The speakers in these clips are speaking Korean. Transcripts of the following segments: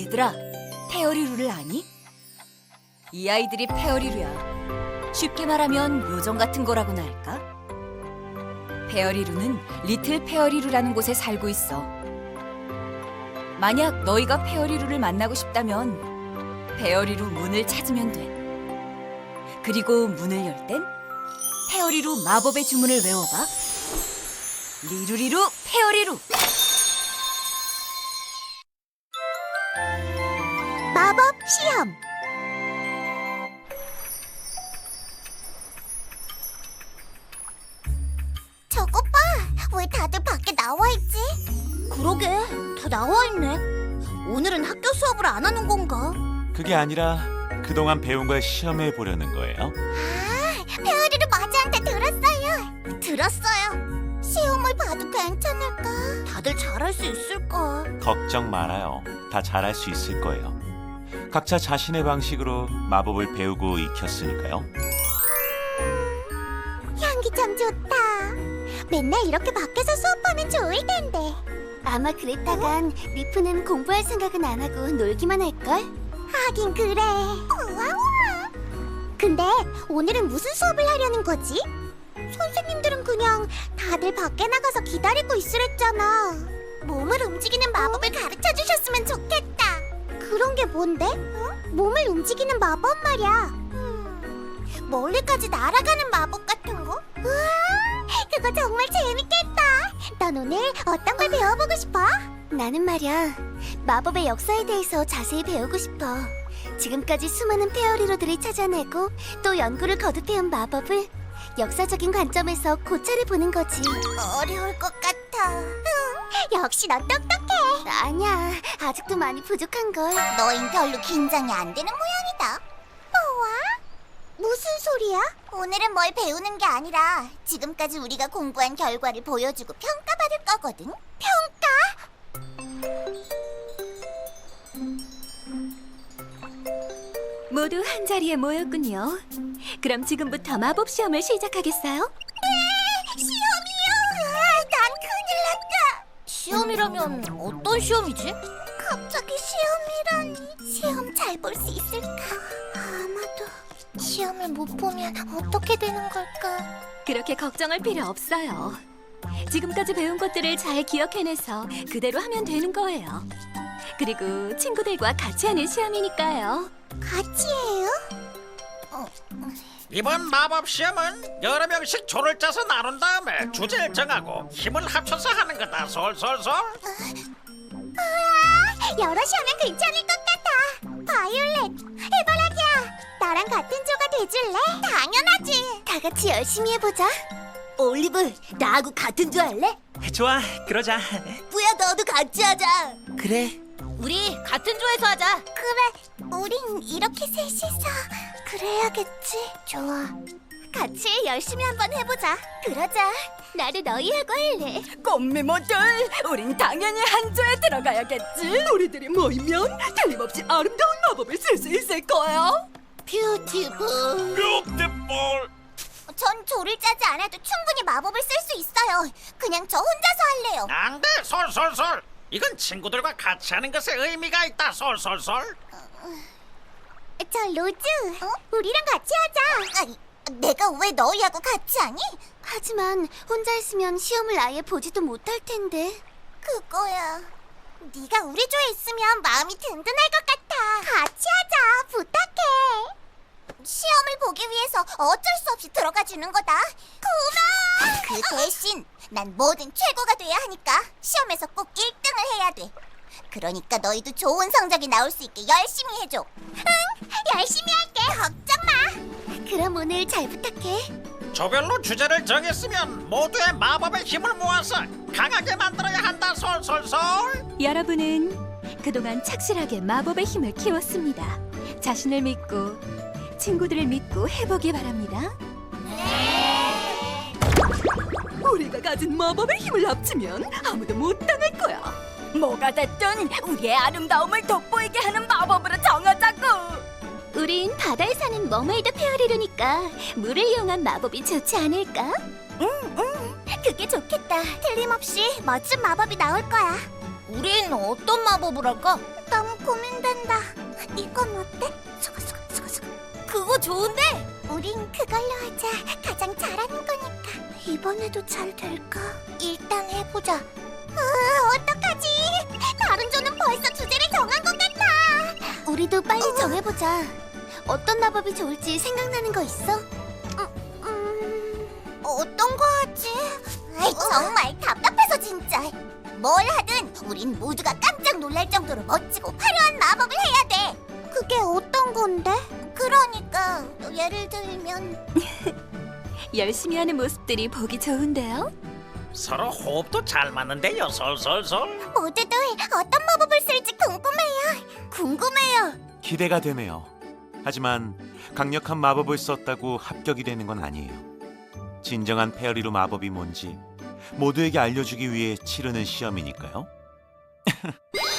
얘들아, 페어리루를 아니? 이 아이들이 페어리루야. 쉽게 말하면 요정 같은 거라고나 할까? 페어리루는 리틀 페어리루라는 곳에 살고 있어. 만약 너희가 페어리루를 만나고 싶다면 페어리루 문을 찾으면 돼. 그리고 문을 열 땐 페어리루 마법의 주문을 외워봐. 리루리루 페어리루. 마법 시험 저것 봐! 왜 다들 밖에 나와 있지? 그러게, 다 나와 있네. 오늘은 학교 수업을 안 하는 건가? 그게 아니라 그동안 배운 걸 시험해 보려는 거예요. 아, 페어리루 마주한테 들었어요. 들었어요. 시험을 봐도 괜찮을까? 다들 잘할 수 있을까? 걱정 말아요. 다 잘할 수 있을 거예요. 각자 자신의 방식으로 마법을 배우고 익혔으니까요. 향기 참 좋다. 맨날 이렇게 밖에서 수업하면 좋을 텐데. 아마 그랬다간 리프는 공부할 생각은 안 하고 놀기만 할걸? 하긴 그래. 근데 오늘은 무슨 수업을 하려는 거지? 선생님들은 그냥 다들 밖에 나가서 기다리고 있으랬잖아. 몸을 움직이는 마법을 가르쳐 주셨으면 좋겠다. 그런 게 뭔데? 몸을 움직이는 마법 말이야. 멀리까지 날아가는 마법 같은 거? 우와, 그거 정말 재밌겠다. 넌 오늘 어떤 걸 배워보고 싶어? 나는 말이야, 마법의 역사에 대해서 자세히 배우고 싶어. 지금까지 수많은 페어리로들을 찾아내고 또 연구를 거듭해온 마법을 역사적인 관점에서 고찰해 보는 거지. 어려울 것 같아. 역시 넌 똑똑해. 아니야, 아직도 많이 부족한 걸. 너흰 별로 긴장이 안 되는 모양이다. 뭐야? 무슨 소리야? 오늘은 뭘 배우는 게 아니라 지금까지 우리가 공부한 결과를 보여주고 평가받을 거거든. 평가? 모두 한 자리에 모였군요. 그럼 지금부터 마법 시험을 시작하겠어요? 시험이요? 난 큰일 났다. 시험이라면 어떤 시험이지? 갑자기 시험이라니. 시험 잘 볼 수 있을까? 아마도 시험을 못 보면 어떻게 되는 걸까? 그렇게 걱정할 필요 없어요. 지금까지 배운 것들을 잘 기억해내서 그대로 하면 되는 거예요. 그리고 친구들과 같이 하는 시험이니까요. 같이 해요? 이번 마법 시험은 여러 명씩 조를 짜서 나눈 다음에 주제를 정하고 힘을 합쳐서 하는 거다. 솔솔솔. 여럿이 하면 괜찮을 것 같아. 바이올렛, 해바라기야. 나랑 같은 조가 돼줄래? 당연하지. 다 같이 열심히 해보자. 올리브, 나하고 같은 조 할래? 좋아, 그러자. 뿌야, 너도 같이 하자. 그래. 우리 같은 조에서 하자. 그래, 우린 이렇게 셋이서 그래야겠지. 좋아. 같이 열심히 한번 해보자. 그러자. 나도 너희하고 할래. 꽃미모들, 우린 당연히 한조에 들어가야겠지. 우리들이 모이면 틀림없이 아름다운 마법을 쓸 수 있을 거야. 뷰티풀. 뷰티풀. 전 조를 짜지 않아도 충분히 마법을 쓸 수 있어요. 그냥 저 혼자서 할래요. 안돼 솔솔솔. 이건 친구들과 같이 하는 것에 의미가 있다 솔솔솔. 저 로즈, 우리랑 같이 하자. 아니, 내가 왜 너희하고 같이 하니? 하지만 혼자 있으면 시험을 아예 보지도 못할 텐데. 그거야. 네가 우리 조에 있으면 마음이 든든할 것 같아. 같이 하자, 부탁해. 시험을 보기 위해서 어쩔 수 없이 들어가 주는 거다. 고마워. 그 대신 난 뭐든 최고가 돼야 하니까 시험에서 꼭 1등을 해야 돼. 그러니까 너희도 좋은 성적이 나올 수 있게 열심히 해줘. 응, 열심히 할게. 걱정 마. 그럼 오늘 잘 부탁해. 조별로 주제를 정했으면 모두의 마법의 힘을 모아서 강하게 만들어야 한다 솔솔솔. 여러분은 그동안 착실하게 마법의 힘을 키웠습니다. 자신을 믿고 친구들을 믿고 해보기 바랍니다. 우리가 가진 마법의 힘을 합치면 아무도 못 당할. 뭐가 됐든 우리의 아름다움을 돋보이게 하는 마법으로 정하자고. 우린 바다에 사는 머메이드 페어리루니까 물을 이용한 마법이 좋지 않을까? 그게 좋겠다. 틀림없이 멋진 마법이 나올 거야. 우린 어떤 마법을 할까? 너무 고민된다. 이건 어때? 수고 수고 수고 수고. 그거 좋은데? 우린 그걸로 하자. 가장 잘하는 거니까. 이번에도 잘 될까? 일단 해보자. 으, 어떡하지? 다른 조는 벌써 주제를 정한 것 같아. 우리도 빨리 정해보자. 어떤 마법이 좋을지 생각나는 거 있어? 음, 어떤 거 하지? 아이, 정말 답답해서 진짜. 뭘 하든 우린 모두가 깜짝 놀랄 정도로 멋지고 화려한 마법을 해야 돼. 그게 어떤 건데? 그러니까 예를 들면 열심히 하는 모습들이 보기 좋은데요. 서로 호흡도 잘 맞는데요 솔솔솔. 모두들 어떤 마법을 쓸지 궁금해요. 궁금해요. 기대가 되네요. 하지만 강력한 마법을 썼다고 합격이 되는 건 아니에요. 진정한 페어리로 마법이 뭔지 모두에게 알려주기 위해 치르는 시험이니까요.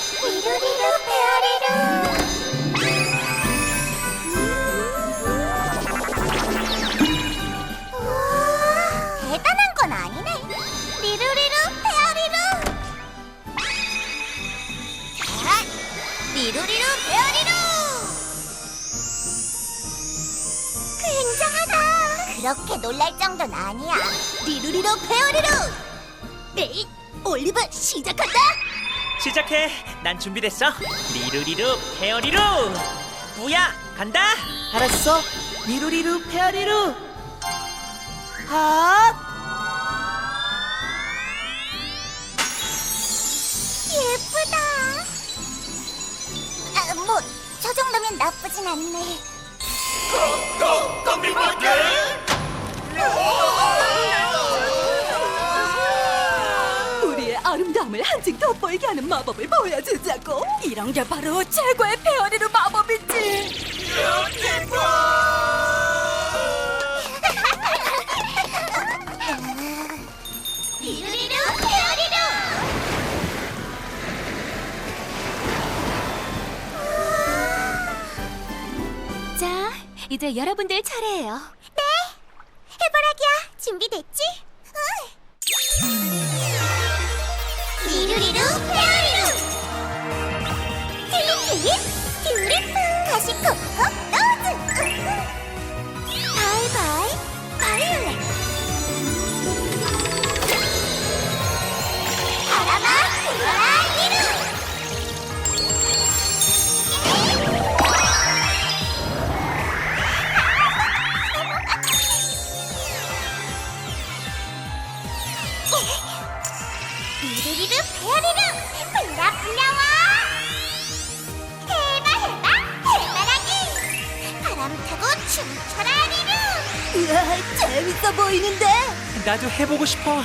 놀랄 정도는 아니야. 리루리루 페어리루. 에이, 올리브 시작한다. 시작해. 난 준비됐어. 리루리루 페어리루. 뭐야? 간다. 알았어. 리루리루 페어리루. 핫. 예쁘다. 아, 뭐, 저 정도면 나쁘진 않네. 우리의 아름다움을 한층 돋보이게 하는 마법을 보여주자고. 이런 게 바로 최고의 페어리로 마법이지. 리루리루 페어리루. 자, 이제 여러분들 차례예요. 네. 해바라기야, 준비됐지? 다시 해보고 싶어.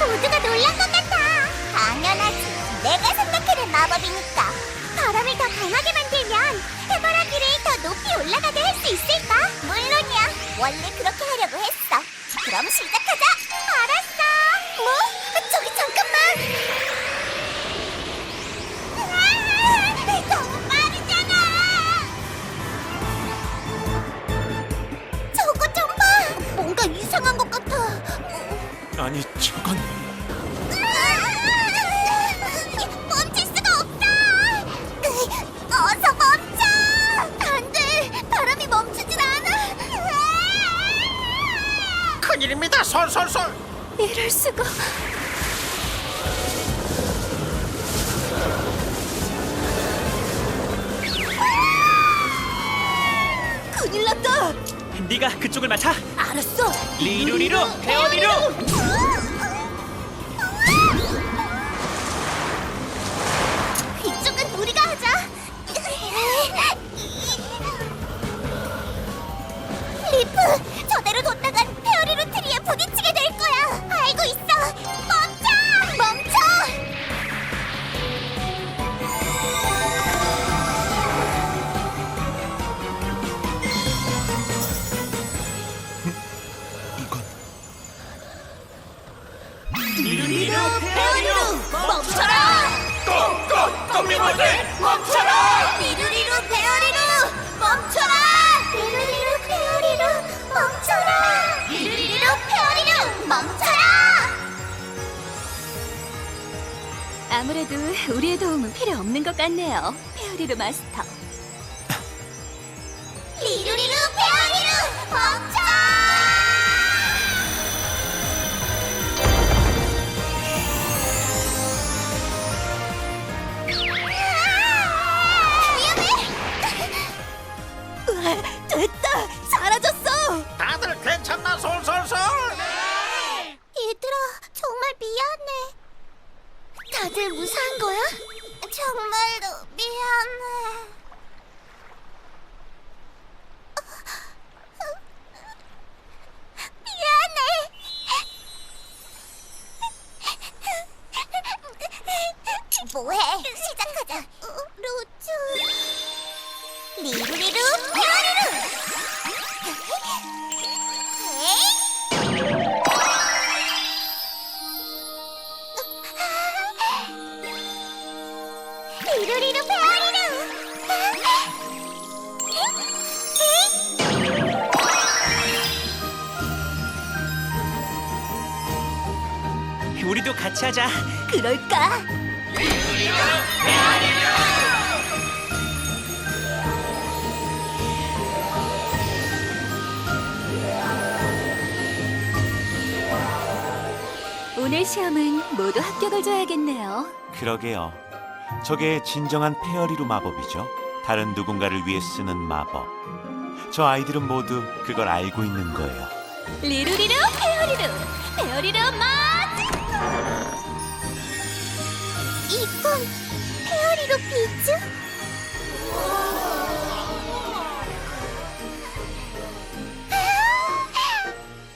모두가 놀란 것 같아 당연하지 내가 생각해낸 마법이니까 바람을 더 강하게 만들면 해바라기를 더 높이 올라가게 할 수 있을까? 물론이야. 원래 그렇게 하려고 했어. 그럼 시작하자. 알았어. 뭐? 저기 이상한 것 같아. 아니 저건 멈출 수가 없어! 어서 멈춰! 안 돼! 바람이 멈추질 않아! 큰일입니다. 솔솔솔. 이럴 수가. 네가 그쪽을 맡아. 알았어. 리루리루 페어리루. 이쪽은 우리가 하자! 리프! 저대로 뒀다간 페어리로 트리에 부딪히 꼬미모들 멈춰라! 리루리루 페어리루 멈춰라! 리루리루 페어리루 멈춰라! 리루리루 페어리루 멈춰라! 아무래도 우리의 도움은 필요 없는 것 같네요. 페어리루 마스터. 리루리루 페어리루 멈춰! 위 무사한 거야? 정말로 미안해. 미안해. 뭐해? 오늘 시험은 모두 합격을 줘야겠네요. 그러게요. 저게 진정한 페어리루 마법이죠. 다른 누군가를 위해 쓰는 마법. 저 아이들은 모두 그걸 알고 있는 거예요. 리루리루 페어리루 페어리루 맛! 이건 페어리루 비즈?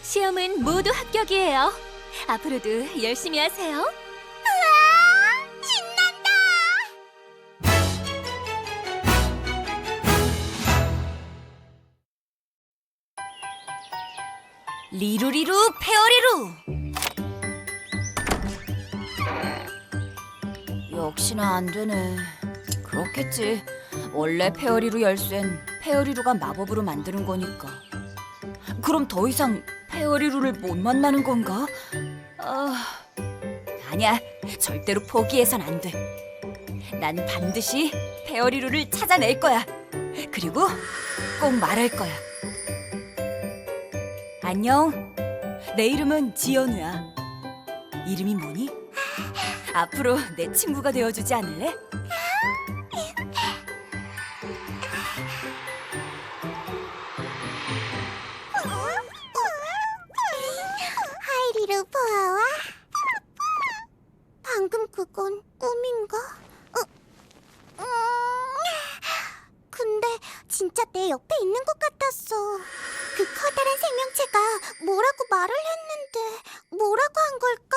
시험은 모두 합격이에요. 앞으로도 열심히 하세요. 리루리루 페어리루. 역시나 안 되네. 그렇겠지. 원래 페어리루 열쇠는 페어리루가 마법으로 만드는 거니까. 그럼 더 이상 페어리루를 못 만나는 건가? 아, 아니야. 절대로 포기해선 안 돼. 난 반드시 페어리루를 찾아낼 거야. 그리고 꼭 말할 거야. 안녕. 내 이름은 지연우야. 이름이 뭐니? 앞으로 내 친구가 되어주지 않을래? 그건 꿈인가? 어, 음, 근데 진짜 내 옆에 있는 것 같았어. 그 커다란 생명체가 뭐라고 말을 했는데 뭐라고 한 걸까?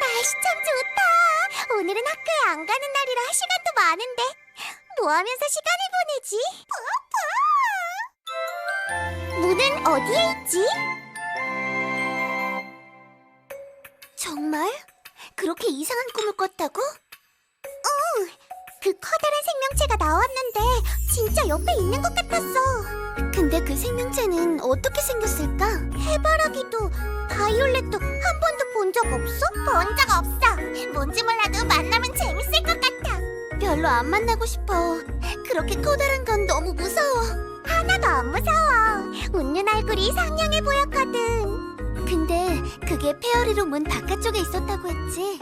날씨 참 좋다. 오늘은 학교에 안 가는 날이라 시간도 많은데 뭐 하면서 시간을 보내지? 문은 어디에 있지? 정말? 그렇게 이상한 꿈을 꿨다고? 응, 그 커다란 생명체가 나왔는데 진짜 옆에 있는 것 같았어. 근데 그 생명체는 어떻게 생겼을까? 해바라기도 바이올렛도 한 번도 본 적 없어? 본 적 없어. 뭔지 몰라도 만나면 재밌을 것 같아. 별로 안 만나고 싶어. 그렇게 커다란 건 너무 무서워. 하나도 안 무서워. 웃는 얼굴이 상냥해 보였거든. 근데 그게 페어리로 문 바깥쪽에 있었다고 했지.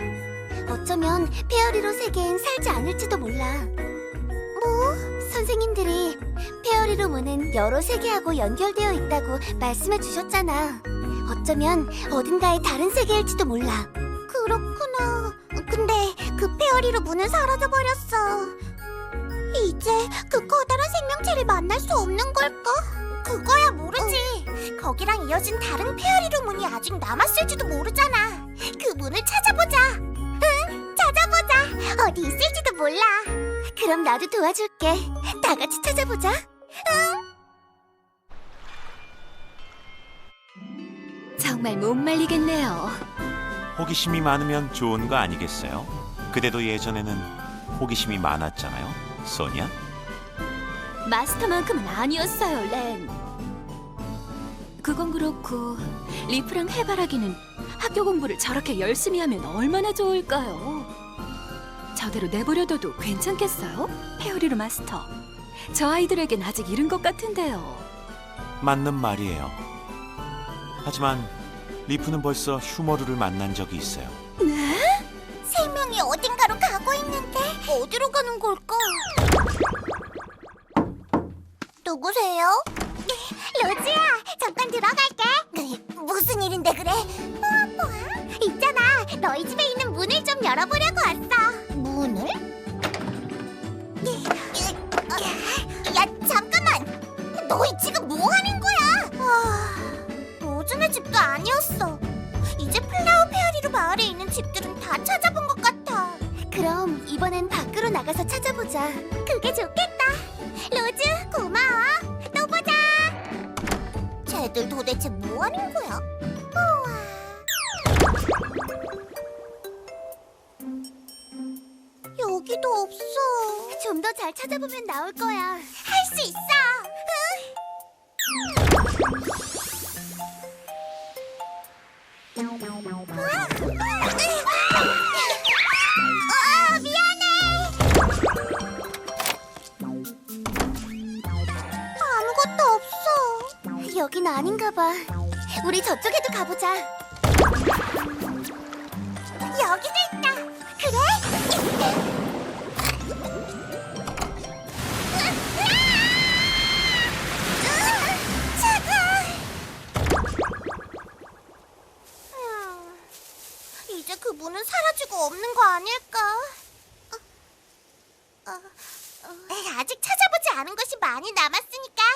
어쩌면 페어리로 세계엔 살지 않을지도 몰라. 뭐? 선생님들이 페어리로 문은 여러 세계하고 연결되어 있다고 말씀해 주셨잖아. 어쩌면 어딘가의 다른 세계일지도 몰라. 그렇구나. 근데 그 페어리로 문은 사라져 버렸어. 이제 그 커다란 생명체를 만날 수 없는 걸까? 그거야 모르지. 거기랑 이어진 다른 페어리로 문이 아직 남았을지도 모르잖아. 그 문을 찾아보자. 응, 찾아보자. 어디 있을지도 몰라. 그럼 나도 도와줄게. 다 같이 찾아보자. 정말 못 말리겠네요. 호기심이 많으면 좋은 거 아니겠어요? 그대도 예전에는 호기심이 많았잖아요, 소냐? 마스터만큼은 아니었어요, 렌. 그건 그렇고 리프랑 해바라기는 학교 공부를 저렇게 열심히 하면 얼마나 좋을까요? 저대로 내버려둬도 괜찮겠어요? 페어리로 마스터. 저 아이들에겐 아직 이른 것 같은데요. 맞는 말이에요. 하지만 리프는 벌써 휴머루를 만난 적이 있어요. 생명이 어딘가로 가고 있는데 어디로 가는 걸까? 누구세요? 로지야, 잠깐 들어갈게. 무슨 일인데 그래? 있잖아, 너희 집에 있는 문을 좀 열어보려고 왔어. 문을? 야, 잠깐만. 너희 지금 뭐 하는 거야? 아, 로즈네 집도 아니었어. 이제 플라워 페어리로 마을에 있는 집들은 다 찾아본 것 같아. 그럼 이번엔 밖으로 나가서 찾아보자. 그게 좋겠다. 쟤들 도대체 뭐 하는 거야? 여기도 없어. 좀 더 잘 찾아보면 나올 거야. 할 수 있어. 아, 여긴 아닌가 봐. 우리 저쪽에도 가보자. 여기도 있다. 그래? 이제 그 문은 사라지고 없는 거 아닐까? 어, 어, 아직 찾아보지 않은 것이 많이 남았으니까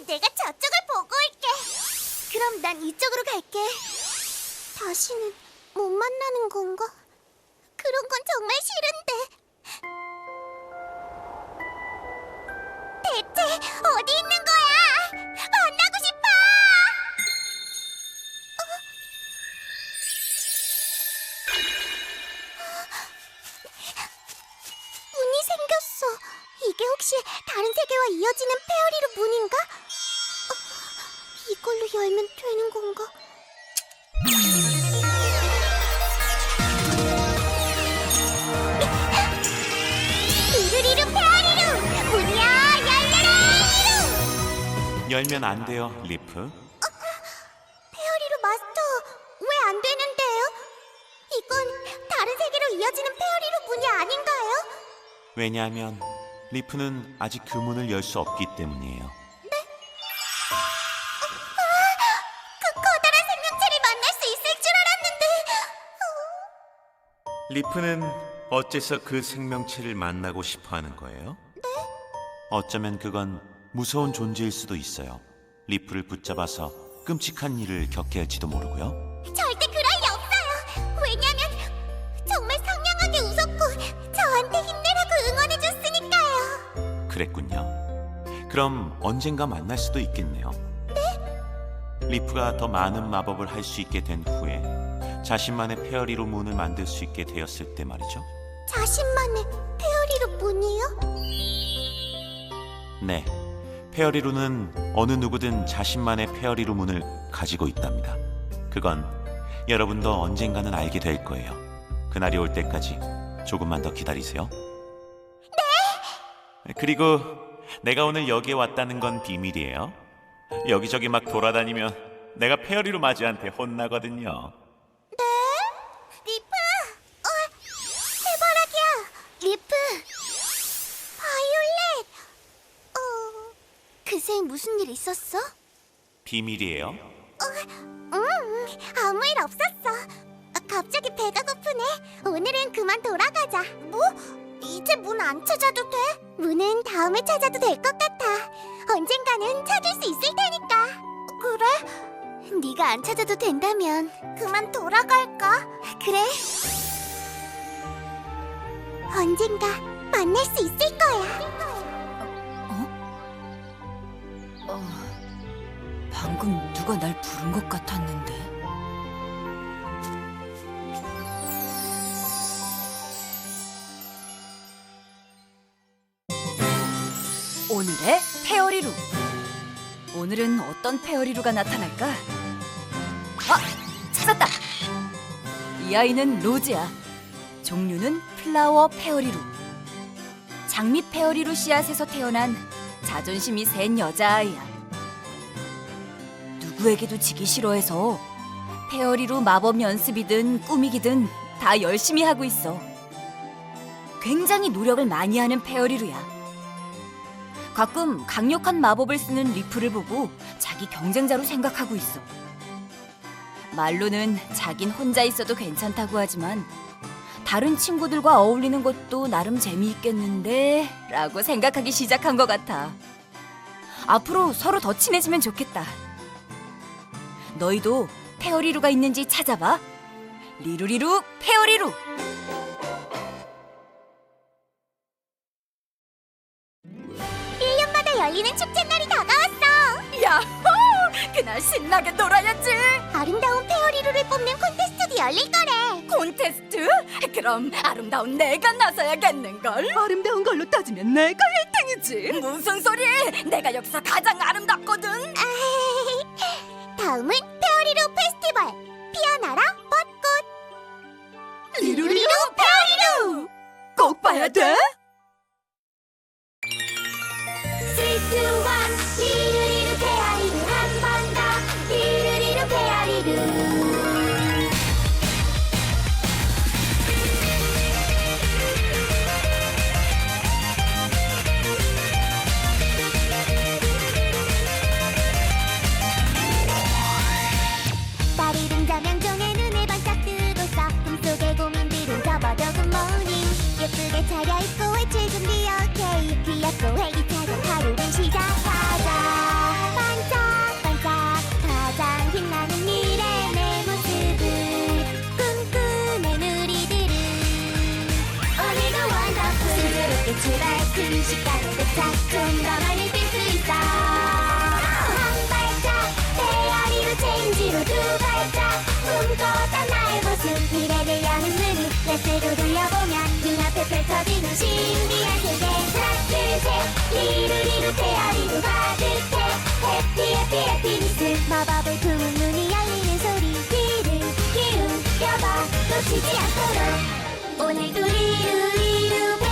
내가 저쪽을 보고 올게. 그럼 난 이쪽으로 갈게. 다시는 못 만나는 건가? 그런 건 정말 싫은데. 대체 어디 있는 거야? 만나고 싶어. 문이 생겼어. 이게 혹시 다른 세계와 이어지는 페어리로 문인가? 어, 이걸로 열면 되는 건가? 이루리루 페어리루 문이야 열려라 이루 열면 안 돼요, 리프. 페어리루 마스터 왜 안 되는데요? 이건 다른 세계로 이어지는 페어리루 문이 아닌가요? 왜냐하면 리프는 아직 그 문을 열 수 없기 때문이에요. 리프는 어째서 그 생명체를 만나고 싶어 하는 거예요? 어쩌면 그건 무서운 존재일 수도 있어요. 리프를 붙잡아서 끔찍한 일을 겪게 할지도 모르고요. 절대 그럴 리 없어요. 왜냐면 정말 상냥하게 웃었고 저한테 힘내라고 응원해줬으니까요. 그랬군요. 그럼 언젠가 만날 수도 있겠네요. 리프가 더 많은 마법을 할 수 있게 된 후에 자신만의 페어리로 문을 만들 수 있게 되었을 때 말이죠. 자신만의 페어리로 문이요? 네. 페어리루는 어느 누구든 자신만의 페어리루 문을 가지고 있답니다. 그건 여러분도 언젠가는 알게 될 거예요. 그날이 올 때까지 조금만 더 기다리세요. 네! 그리고 내가 오늘 여기에 왔다는 건 비밀이에요. 여기저기 막 돌아다니면 내가 페어리루 마지한테 혼나거든요. 그새 무슨 일 있었어? 비밀이에요. 응, 아무 일 없었어. 아, 갑자기 배가 고프네. 오늘은 그만 돌아가자. 뭐? 이제 문 안 찾아도 돼? 문은 다음에 찾아도 될 것 같아. 언젠가는 찾을 수 있을 테니까. 그래? 네가 안 찾아도 된다면 그만 돌아갈까? 그래. 언젠가 만날 수 있을 거야. 방금 누가 날 부른 것 같았는데. 오늘의 페어리루. 오늘은 어떤 페어리루가 나타날까? 아, 찾았다. 이 아이는 로즈야. 종류는 플라워 페어리루. 장미 페어리루 씨앗에서 태어난 자존심이 센 여자아이야. 누구에게도 지기 싫어해서 페어리로 마법 연습이든 꾸미기든 다 열심히 하고 있어. 굉장히 노력을 많이 하는 페어리루야. 가끔 강력한 마법을 쓰는 리프를 보고 자기 경쟁자로 생각하고 있어. 말로는 자긴 혼자 있어도 괜찮다고 하지만 다른 친구들과 어울리는 것도 나름 재미있겠는데 라고 생각하기 시작한 것 같아. 앞으로 서로 더 친해지면 좋겠다. 너희도 페어리루가 있는지 찾아봐. 리루리루 페어리루. 일년마다 열리는 축제 날이 다가왔어. 야호! 그날 신나게 놀아야지. 아름다운 페어리루를 뽑는 콘테스트도 열릴 거래. 콘테스트? 그럼 아름다운 내가 나서야겠는걸? 아름다운 걸로 따지면 내가 1등이지. 무슨 소리? 내가 여기서 가장 아름답거든. 다음은 페어 리루 페스티벌. 피어나라 벚꽃. 리루리루 페어리루. 꼭 봐야 돼. 출발 순식간에 도착 좀더 많이 뛸 수 있어. 한 발짝 페어리로 체인지로 두 발짝 꿈꿔던 나의 모습. 미래를 여는 문을 열쇠로 돌려보면 눈앞에 펼쳐지는 신비한 세계. 하나 둘셋 리루리루 페어리루 가득해. 해피 해피 해피니스. 마법을 품은 문이 열리는 소리. 귀를 기울여봐. 놓치지 않도록. 오늘도 리루